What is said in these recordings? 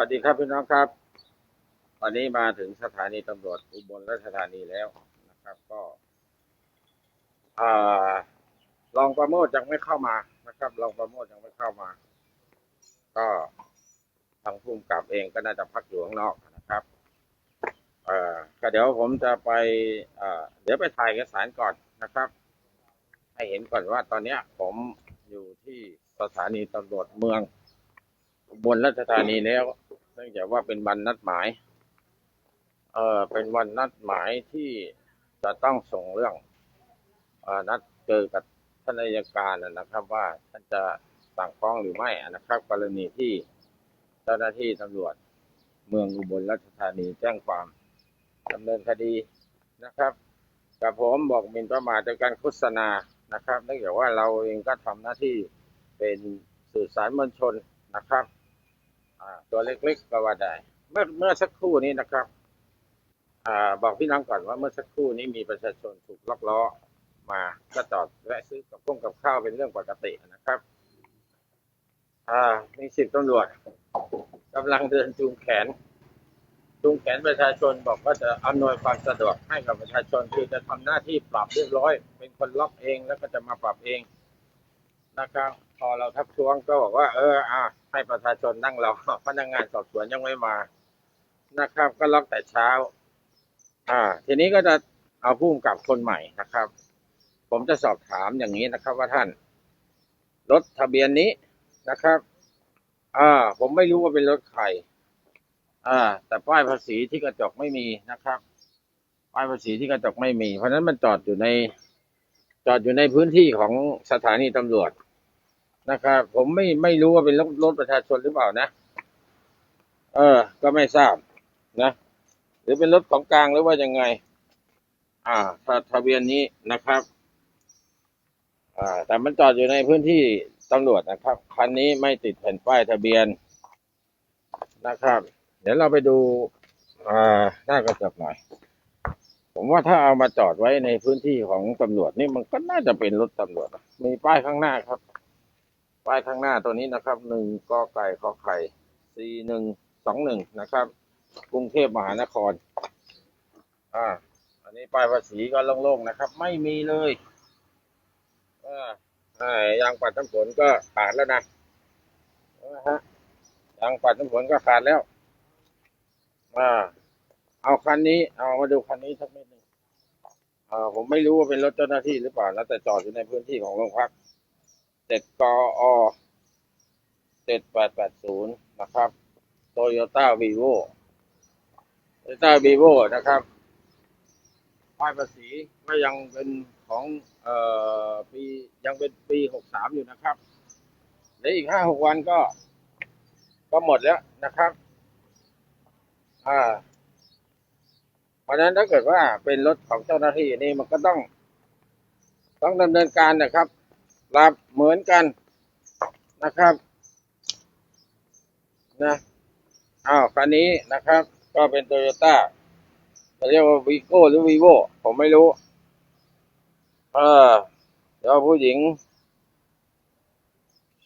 วัสดีครับพี่น้องครับ วันนี้มาถึงสถานีตำรวจอุบลราชธานีแล้วนะครับ ก็อ่ารองประโมทยังไม่เข้ามานะครับรองประโมทยังไม่เข้ามา ก็ทางภูมิกับเองก็น่าจะพักอยู่ข้างนอกนะครับเอ่อก็เดี๋ยวผมจะไปเอ่อเดี๋ยวไปถ่ายเอกสารก่อนนะครับ ให้เห็นก่อนว่าตอนเนี้ย ผมอยู่ที่สถานีตำรวจเมืองอุบลราชธานีแล้ว นื่องจากว่าเป็นวันนัดหมาย เอ่อ เป็นวันนัดหมายที่จะต้องส่งเรื่องอ่อนัดเจอกับท่านอัยการนะนะครับ ว่าท่านจะสั่งฟ้องหรือไม่นะครับ กรณีที่เจ้าหน้าที่ตำรวจเมืองอุบลราชธานีแจ้งความดำเนินคดีนะครับ กับผมบอกมินประมาทโดยการโฆษณานะครับเนื่องจากว่าเราเองก็ทำหน้าที่เป็นสื่อสารมวลชนนะครับ ตัวเล็กๆก็ว่าได้ เมื่อเมื่อสักครู่นี้นะครับอ่าบอกพี่น้องก่อนว่าเมื่อสักครู่นี้มีประชาชนถูกล็อกล้อมาก็จอดแวะซื้อกับข้งกับข้าวเป็นเรื่องปกตินะครับอ่ามีสิบตำรวจกำลังเดินจูงแขน จูงแขนประชาชนบอกว่าจะอำนวยความสะดวกให้กับประชาชนคือจะทำหน้าที่ปรับเรียบร้อย เป็นคนล็อกเองแล้วก็จะมาปรับเอง นะครับ พอเราทักท้วงก็บอกว่า เอออะให้ประชาชนนั่งรอพนักงานสอบสวนยังไม่มานะครับ ก็ล็อกแต่เช้า อ่า ทีนี้ก็จะเอาผู้กำกับคนใหม่นะครับ ผมจะสอบถามอย่างนี้นะครับ ว่าท่าน รถทะเบียนนี้นะครับ อ่า ผมไม่รู้ว่าเป็นรถใครอ่า แต่ป้ายภาษีที่กระจกไม่มีนะครับ ป้ายภาษีที่กระจกไม่มี เพราะฉะนั้นมันจอดอยู่ใน จอดอยู่ในพื้นที่ของสถานีตำรวจ นะครับผมไม่ไม่รู้ว่าเป็นรถรถประชาชนหรือเปล่านะ เออ ก็ไม่ทราบนะ หรือเป็นรถของกลางหรือว่ายังไง อ่าถ้าทะเบียนนี้นะครับ อ่า แต่มันจอดอยู่ในพื้นที่ตำรวจนะครับ คันนี้ไม่ติดแผ่นป้ายทะเบียนนะครับ เดี๋ยวเราไปดู อ่าหน้ากระจกหน่อย ผมว่าถ้าเอามาจอดไว้ในพื้นที่ของตำรวจนี่มันก็น่าจะเป็นรถตำรวจ มีป้ายข้างหน้าครับ ป้ายข้างหน้าตัวนี้นะครับหนึ่งกอไก่ขอไข่สี่หนึ่งสองหนึ่งนะครับ กรุงเทพมหานคร อ่า อันนี้ป้ายภาษีก็โล่งๆนะครับ ไม่มีเลยอ่าอ่ยางปัดน้ำฝนก็ขาดแล้วนะนะฮะยางปัดน้ำฝนก็ขาดแล้ว อ่า เอาคันนี้ เอามาดูคันนี้สักนิดหนึ่งอ่าผมไม่รู้ว่าเป็นรถเจ้าหน้าที่หรือเปล่านะแต่จอดอยู่ในพื้นที่ของโรงพัก เจ็ดกอเจ็ดแปดแปดศูนย์นะครับโตโยต้าวีโวโตโยต้าวีโวนะครับป้ายภาษีก็ยังเป็นของเอ่อปียังเป็นปีหกสามอยู่นะครับเดี๋ยวอีกห้าหกวันก็ ก็หมดแล้วนะครับ อ่าเพราะฉะนั้นถ้าเกิดว่าเป็นรถของเจ้าหน้าที่นี่มันก็ต้อง ต้องดำเนินการนะครับ รับเหมือนกันนะครับนะอ้าวคันนี้นะครับ ก็เป็นโตโยต้าจะเรียกว่าวีโก้หรือวีโวผมไม่รู้ เออเดี๋ยวผู้หญิง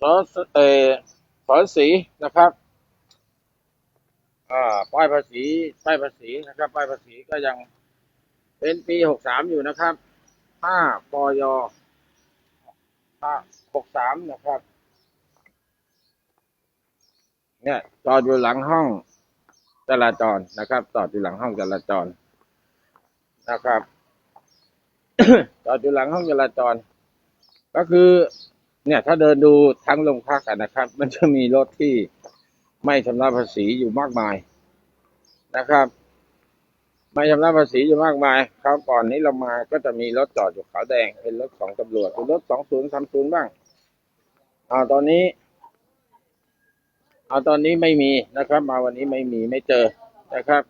สอสเออสอนสีนะครับ อ่าป้ายภาษีป้ายภาษีนะครับ ป้ายภาษีก็ยังเป็นปีหกสามอยู่นะครับห้าปย ห้าหกสามนะครับ เนี่ยจอดอยู่หลังห้องจราจรนะครับจอดอยู่หลังห้องจราจรนะครับจอดอยู่หลังห้องจราจร ก็คือ เนี่ย ถ้าเดินดูทั้งโรงพักนะครับ มันจะมีรถที่ไม่ชำระภาษีอยู่มากมายนะครับ ไม่ชำระภาษีอยู่มากมายคราวก่อนนี้เรามาก็จะมีรถจอดอยู่ขาวแดง เป็นรถของตำรวจเป็นรถสองศูนย์สามศูนย์บ้างอ่าตอนนี้เอาตอนนี้ไม่มีนะครับ มาวันนี้ไม่มีไม่เจอนะครับ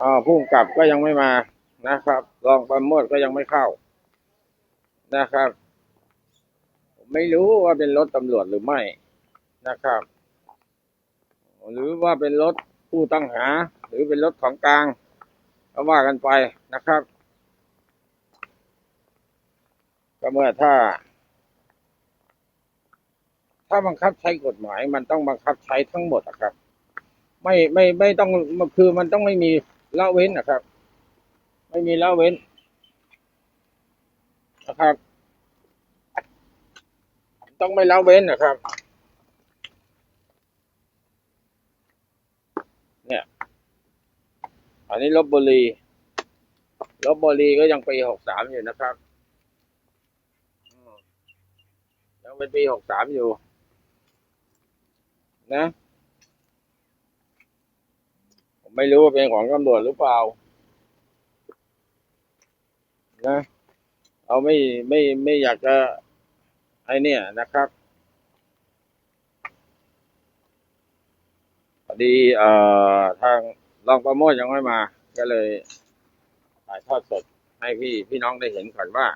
อ่าผู้กำกับก็ยังไม่มานะครับรองประโมทก็ยังไม่เข้านะครับ ไม่รู้ว่าเป็นรถตำรวจหรือไม่นะครับ หรือว่าเป็นรถผู้ต้องหา หรือเป็นรถของกลาง ก็ว่ากันไปนะครับ ก็เมื่อถ้า ถ้าบังคับใช้กฎหมาย มันต้องบังคับใช้ทั้งหมดอะครับ ไม่ไม่ไม่ต้องคือมันต้องไม่มีละเว้นนะครับ ไม่มีละเว้นนะครับ ต้องไม่ละเว้นนะครับ เนี่ย อันนี้ลบบุรีลบบุรีก็ยังปีหกสามอยู่นะครับยังเป็นปีหกสามอยู่ นะ ผมไม่รู้ว่าเป็นของตำรวจหรือเปล่า นะ เอาไม่ไม่ไม่อยากจะไอเนี่ยนะครับพอดีเอ่อทาง รองประโมทยังไม่มา ก็เลยถ่ายทอดสดให้พี่พี่น้องได้เห็นก่อนว่า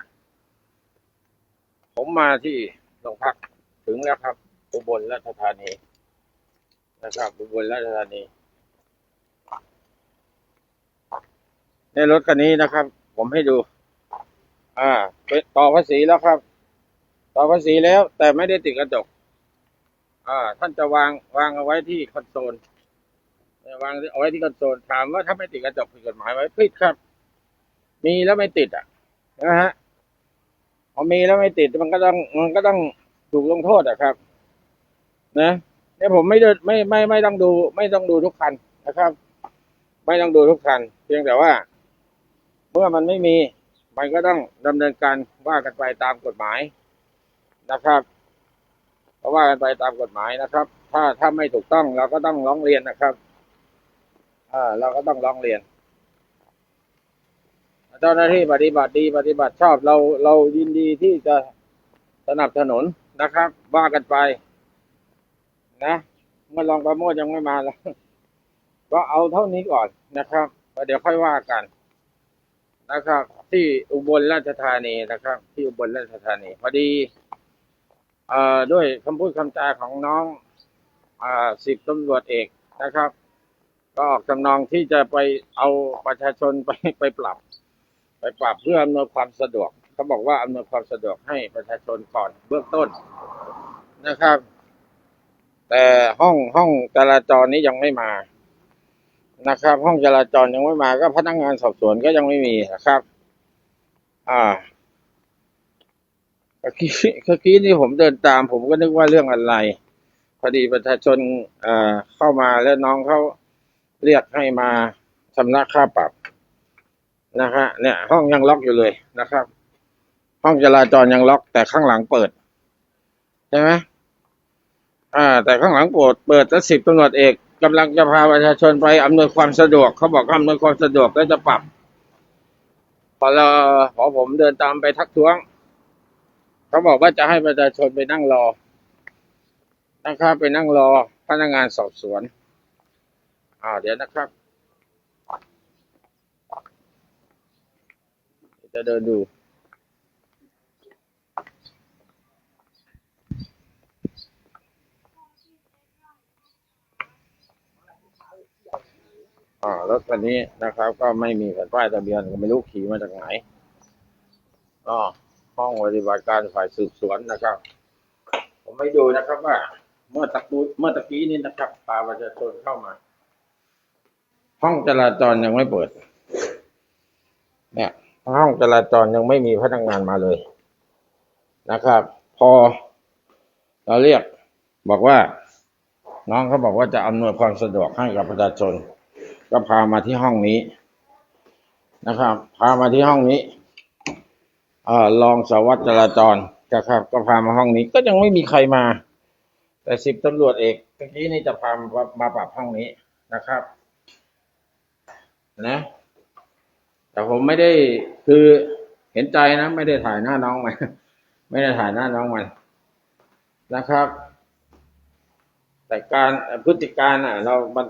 ผมมาที่โรงพักถึงแล้วครับอุบลราชธานีนะครับอุบลราชธานีในรถคันนี้นะครับ ผมให้ดู อ่าเป็นต่อภาษีแล้วครับ ต่อภาษีแล้วแต่ไม่ได้ติดกระจก อ่า ท่านจะวางวางเอาไว้ที่คอนโซล วางเอาไว้ที่คอนโซลถามว่าถ้าไม่ติดกระจกผิดกฎหมายไหมผิดครับ มีแล้วไม่ติดอะนะฮะพอมีแล้วไม่ติดมันก็ต้องมันก็ต้องถูกลงโทษอะครับ นะเนี่ยผมไม่เดินไม่ไม่ไม่ต้องดู ไม่ต้องดูทุกคันนะครับ ไม่ต้องดูทุกคัน เพียงแต่ว่า เมื่อมันไม่มีมันก็ต้องดำเนินการว่ากันไปตามกฎหมายนะครับเพราะว่ากันไปตามกฎหมายนะครับ ถ้าถ้าไม่ถูกต้องเราก็ต้องร้องเรียนนะครับ อ่าเราก็ต้องร้องเรียน เจ้าหน้าที่ปฏิบัติดีปฏิบัติชอบเราเรายินดีที่จะสนับสนุนนะครับว่ากันไปนะเมื่อรองประโมทยังไม่มาแล้วก็เอาเท่านี้ก่อนนะครับเดี๋ยวค่อยว่ากันนะครับ ที่อุบลราชธานีนะครับ ที่อุบลราชธานีพอดีเอ่อด้วยคำพูดคำจาของน้องอ่าสิบตำรวจเอกนะครับ ก็ออกจำนองที่จะไปเอาประชาชนไปไปปรับ ไปปรับเพื่ออำนวยความสะดวกเขาบอกว่าอำนวยความสะดวกให้ประชาชนก่อนเบื้องต้นนะครับ แต่ห้องห้องจราจรนี้ยังไม่มานะครับ ห้องจราจรยังไม่มา ก็พนักงานสอบสวนก็ยังไม่มีนะครับ อ่าเมื่อกี้เมื่อกี้นี่ผมเดินตาม ผมก็นึกว่าเรื่องอะไรพอดีประชาชนเอ่อเข้ามาแล้วน้องเขา เรียกให้มาชำระค่าปรับนะฮะเนี่ย ห้องยังล็อกอยู่เลยนะครับ ห้องจราจรยังล็อก แต่ข้างหลังเปิดใช่ไหมอ่า แต่ข้างหลังเปิดเปิดแล้วสิบตำรวจเอกกำลังจะพาประชาชนไปอำนวยความสะดวกเขาบอกอำนวยความสะดวกแล้วจะปรับพอเราพอผมเดินตามไปทักท้วงเขาบอกว่าจะให้ประชาชนไปนั่งรอนะครับไปนั่งรอพนักงานสอบสวน อ่าเดี๋ยวนะครับ จะเดินดูอ่ารถคันนี้นะครับ ก็ไม่มีแผ่นป้ายทะเบียนก็ไม่รู้ขี่มาจากไหนก็ห้องปฏิบัติการฝ่ายสืบสวนนะครับ ผมไม่ดูนะครับว่า เมื่อตะกูเมื่อตะกี้นี้นะครับพาประชาชนเข้ามา ห้องจราจรยังไม่เปิด เนี่ย ห้องจราจรยังไม่มีพนักงานมาเลยนะครับ พอเราเรียกบอกว่า น้องเขาบอกว่าจะอำนวยความสะดวกให้กับประชาชน ก็พามาที่ห้องนี้นะครับ พามาที่ห้องนี้เอ่อรองสารวัสดิ์จราจรนะครับ ก็พามาห้องนี้ก็ยังไม่มีใครมา แต่สิบตำรวจเอกเมื่อกี้นี่จะพามามาปรับห้องนี้นะครับ นะ แต่ผมไม่ได้คือเห็นใจนะไม่ได้ถ่ายหน้าน้องมันไม่ได้ถ่ายหน้าน้องมันนะครับ แต่การพฤติการอะ เรามัน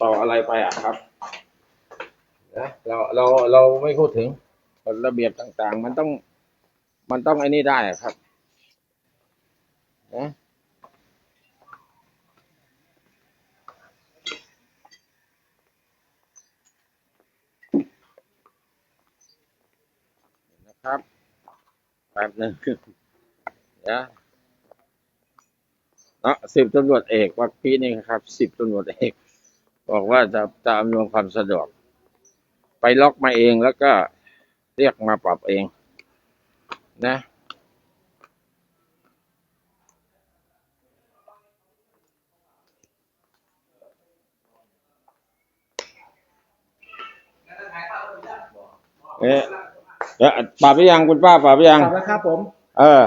ต่ออะไรไปอะครับนะเราเราเราไม่พูดถึงกฎระเบียบต่าง ๆ มันต้อง มันต้องไอ้นี่ได้อะครับนะ ครับแป๊บหนึ่งเดี๋ยวเนาะสิบตำรวจเอกว่าพี่นี่ครับสิบตำรวจเอก บอกว่าจะจะอำนวยความสะดวก ไปล็อกมาเองแล้วก็เรียกมาปรับเอง นะเอ๊ะ เอ๊ะปรับไปยังคุณป้าปรับไปยังกลับแล้วครับผม เออ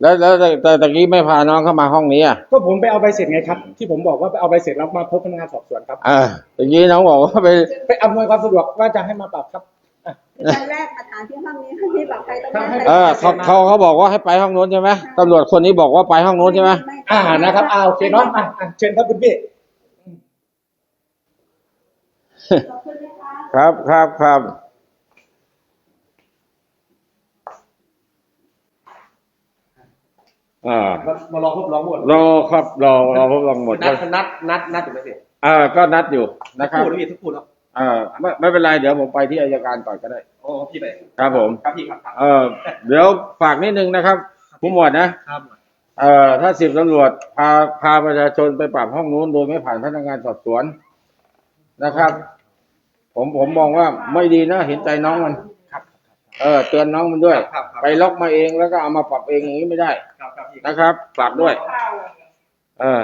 แล้วแล้วแต่แต่ตะกี้ไม่พาน้องเข้ามาห้องนี้อะก็ผมไปเอาใบเสร็จไงครับ ที่ผมบอกว่าไปเอาใบเสร็จแล้วมาพบพนักงานสอบสวนครับ เออตะกี้น้องบอกว่าไป ไปอำนวยความสะดวกว่าจะให้มาปรับครับ ตอนแรกมาถามที่ห้องนี้ที่บอกใครต้องให้ได้เออเขาเขาเขาบอกว่าให้ไปห้องนู้นใช่ไหมตำรวจคนนี้บอกว่าไปห้องนู้นใช่ไหมอ่านะครับอ่าโอเคเนาะอะอะเชิญครับคุณพี่ ขอบคุณนะคะ ครับครับครับ อ่ามารอพบร้องหมดรอครับรอรอพบลองหมดนัดนัดนัดนัดอยู่ไหมพี่เออก็นัดอยู่นะครับพูดพี่ทุกพูดเนาะเออไม่ไม่เป็นไรเดี๋ยวผมไปที่อายการก่อนก็ได้ โอ้พี่ไปครับผม ครับพี่ครับครับเออเดี๋ยวฝากนิดนึงนะครับผู้หมวดนะครับ เอ่อถ้าสิบตำรวจพาพาประชาชนไปปรับห้องนู้นโดยไม่ผ่านพนักงานสอบสวนนะครับ ผมผมมองว่าไม่ดีนะเห็นใจน้องมันครับเออเตือนน้องมันด้วย ครับครับ ไปล็อกมาเองแล้วก็เอามาปรับเองอย่างนี้ไม่ได้ ครับครับพี่ นะครับ ฝากด้วย เออ